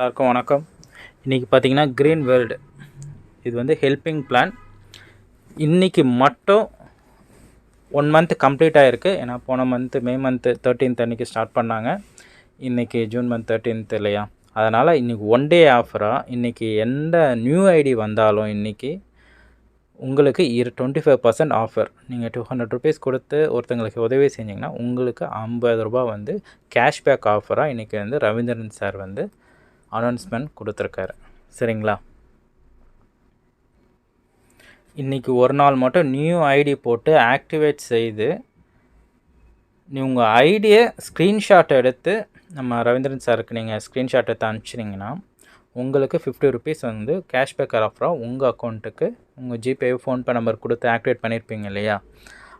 எல்லாருக்கும் வணக்கம். இன்றைக்கி பார்த்தீங்கன்னா க்ரீன் வேர்ல்டு இது வந்து ஹெல்பிங் பிளான் இன்றைக்கி மட்டும் ஒன் மந்த் கம்ப்ளீட் ஆகிருக்கு ஏன்னா போன மந்த்து மே மந்த்து தேர்ட்டீன்த் அன்றைக்கி ஸ்டார்ட் பண்ணாங்க. இன்றைக்கி ஜூன் மந்த் தேர்ட்டீன்த் இல்லையா? அதனால் இன்றைக்கி ஒன் டே ஆஃபராக இன்றைக்கி எந்த நியூ ஐடி வந்தாலும் இன்றைக்கி உங்களுக்கு இரு டுவெண்ட்டி ஃபைவ் பர்சன்ட் ஆஃபர் நீங்கள் டூ ஹண்ட்ரட் ருபீஸ் கொடுத்து ஒருத்தங்களுக்கு உதவி செஞ்சிங்கன்னா உங்களுக்கு ஐம்பது ரூபா வந்து கேஷ்பேக் ஆஃபராக இன்றைக்கி வந்து ரவீந்திரன் சார் வந்து அனௌன்ஸ்மெண்ட் கொடுத்துருக்காரு. சரிங்களா? இன்றைக்கி ஒரு நாள் மட்டும் நியூ ஐடி போட்டு ஆக்டிவேட் செய்து நீ உங்கள் ஐடியை ஸ்க்ரீன்ஷாட் எடுத்து நம்ம ரவீந்திரன் சாருக்கு நீங்கள் ஸ்க்ரீன்ஷாட் எடுத்து அனுப்பிச்சிங்கன்னா உங்களுக்கு ஃபிஃப்டி ருபீஸ் வந்து கேஷ்பேக் ஆஃபராக உங்கள் அக்கௌண்ட்டுக்கு உங்கள் ஜிபே ஃபோன்பே நம்பர் கொடுத்து ஆக்டிவேட் பண்ணியிருப்பீங்க இல்லையா?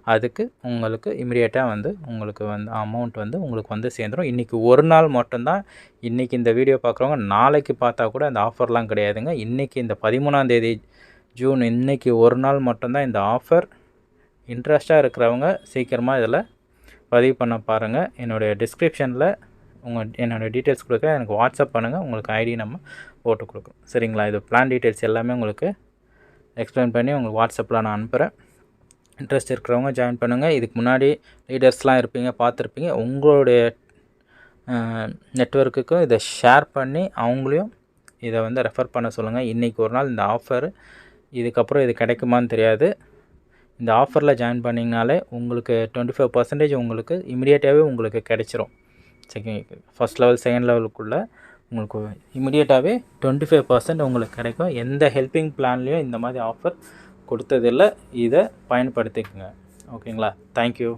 அதுக்கு உங்களுக்கு இமிடியேட்டாக வந்து உங்களுக்கு வந்து அமௌண்ட் வந்து உங்களுக்கு வந்து சேர்ந்துடும் இன்றைக்கி ஒரு நாள் மட்டும்தான். இன்றைக்கி இந்த வீடியோ பார்க்குறவங்க நாளைக்கு பார்த்தா கூட அந்த ஆஃபர்லாம் கிடையாதுங்க. இன்றைக்கி இந்த பதிமூணாந்தேதி ஜூன் இன்றைக்கி ஒரு நாள் மட்டும்தான் இந்த ஆஃபர் இன்ட்ரெஸ்ட்டாக இருக்கிறவங்க சீக்கிரமாக இதில் பதிவு பண்ண பாருங்கள் என்னுடைய டிஸ்கிரிப்ஷனில் உங்கள் என்னோடய டீட்டெயில்ஸ் கொடுக்க எனக்கு வாட்ஸ்அப் பண்ணுங்கள் உங்களுக்கு ஐடி நம்ம போட்டு கொடுக்கும் சரிங்களா? இது பிளான் டீட்டெயில்ஸ் எல்லாமே உங்களுக்கு எக்ஸ்பிளைன் பண்ணி உங்களுக்கு வாட்ஸ்அப்பில் நான் அனுப்புகிறேன் இன்ட்ரெஸ்ட் இருக்கிறவங்க ஜாயின் பண்ணுங்கள் இதுக்கு முன்னாடி லீடர்ஸ்லாம் இருப்பீங்க பார்த்துருப்பீங்க. உங்களுடைய நெட்ஒர்க்குக்கும் இதை ஷேர் பண்ணி அவங்களையும் இதை வந்து ரெஃபர் பண்ண சொல்லுங்கள் இன்றைக்கி ஒரு நாள் இந்த ஆஃபர் இதுக்கப்புறம் இது கிடைக்குமான்னு தெரியாது. இந்த ஆஃபரில் ஜாயின் பண்ணிங்கனாலே உங்களுக்கு டுவெண்ட்டி ஃபைவ் பர்சன்டேஜ் உங்களுக்கு இமிடியேட்டாகவே உங்களுக்கு கிடைச்சிரும். செகண்ட் ஃபஸ்ட் லெவல் செகண்ட் லெவலுக்குள்ளே உங்களுக்கு இமிடியேட்டாகவே டுவெண்ட்டி ஃபைவ் பர்சன்ட் உங்களுக்கு கிடைக்கும். எந்த ஹெல்பிங் பிளான்லேயும் இந்த மாதிரி ஆஃபர் கொடுத்ததில்லை. இதை பயன்படுத்திக்கோங்க. ஓகேங்களா? தேங்க்யூ